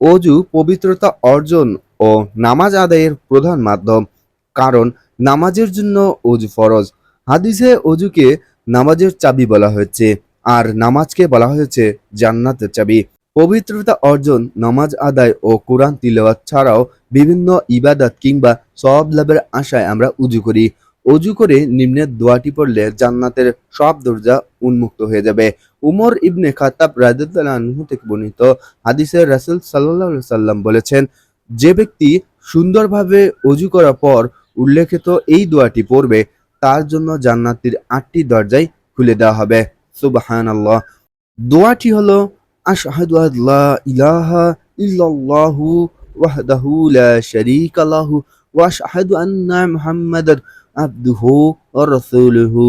অজু, পবিত্রতা অর্জন ও নামাজ আদায়ের প্রধান মাধ্যম, কারণ নামাজের জন্য অজু ফরজ। হাদিসে অজুকে নামাজের চাবি বলা হয়েছে, আর নামাজকে বলা হয়েছে জান্নাতের চাবি। পবিত্রতা অর্জন, নামাজ আদায় ও কোরআন তিলাওয়াত ছাড়াও বিভিন্ন ইবাদত কিংবা সব লাভের আশায় আমরা উজু করি। অজু করে নিম্নের দোয়াটি পড়লে জান্নাতের সব দরজা উন্মুক্ত হয়ে যাবে। উমর ইবনে খাতাব আনহু থেকে বর্ণিত হাদিসে রাসূল আলাইহি সাল্লাম বলেছেন, যে ব্যক্তি সুন্দরভাবে অজু করার পর উল্লেখিত এই দোয়াটি পড়বে, তার জন্য জান্নাতের আটটি দরজাই খুলে দেওয়া হবে। সুবহানাল্লাহ। দোয়াটি হলো, আশহাদু আল্লা ইলাহা ইল্লাল্লাহু ওয়াহদাহু লা শারীকা লাহু ওয়া আশহাদু আন্না মুহাম্মাদান আবদুহু ওয়া রাসূলুহু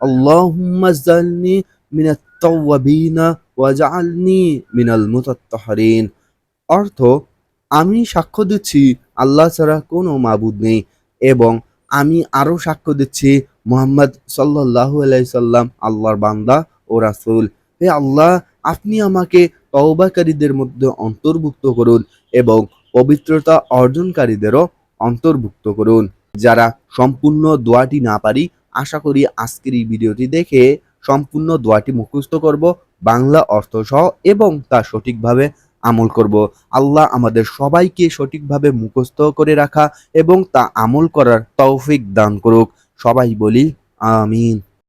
আল্লাহুম্মা জালনি মিনাত তাওয়াবিনা ওয়াজআলনি মিনাল মুতাত্তাহরিন অর্থ, আমি সাক্ষ্য দিচ্ছি, আল্লাহ ছাড়া কোনো মাবুদ নেই এবং আমি আরও সাক্ষ্য দিচ্ছি মোহাম্মদ সাল্লাল্লাহু আলাইহি সাল্লাম, আল্লাহর বান্দা ও রাসূল। হে আল্লাহ, আপনি আমাকে তওবাকারীদের মধ্যে অন্তর্ভুক্ত করুন এবং পবিত্রতা অর্জনকারীদেরও অন্তর্ভুক্ত করুন। যারা সম্পূর্ণ দোয়াটি না পারি, আশা করি আজকের এই ভিডিওটি দেখে সম্পূর্ণ দোয়াটি মুখস্থ করব, বাংলা অর্থ সহ এবং তা সঠিকভাবে আমল করব। আল্লাহ আমাদের সবাইকে সঠিকভাবে মুখস্থ করে রাখা এবং তা আমল করার তৌফিক দান করুক। সবাই বলি, আমিন।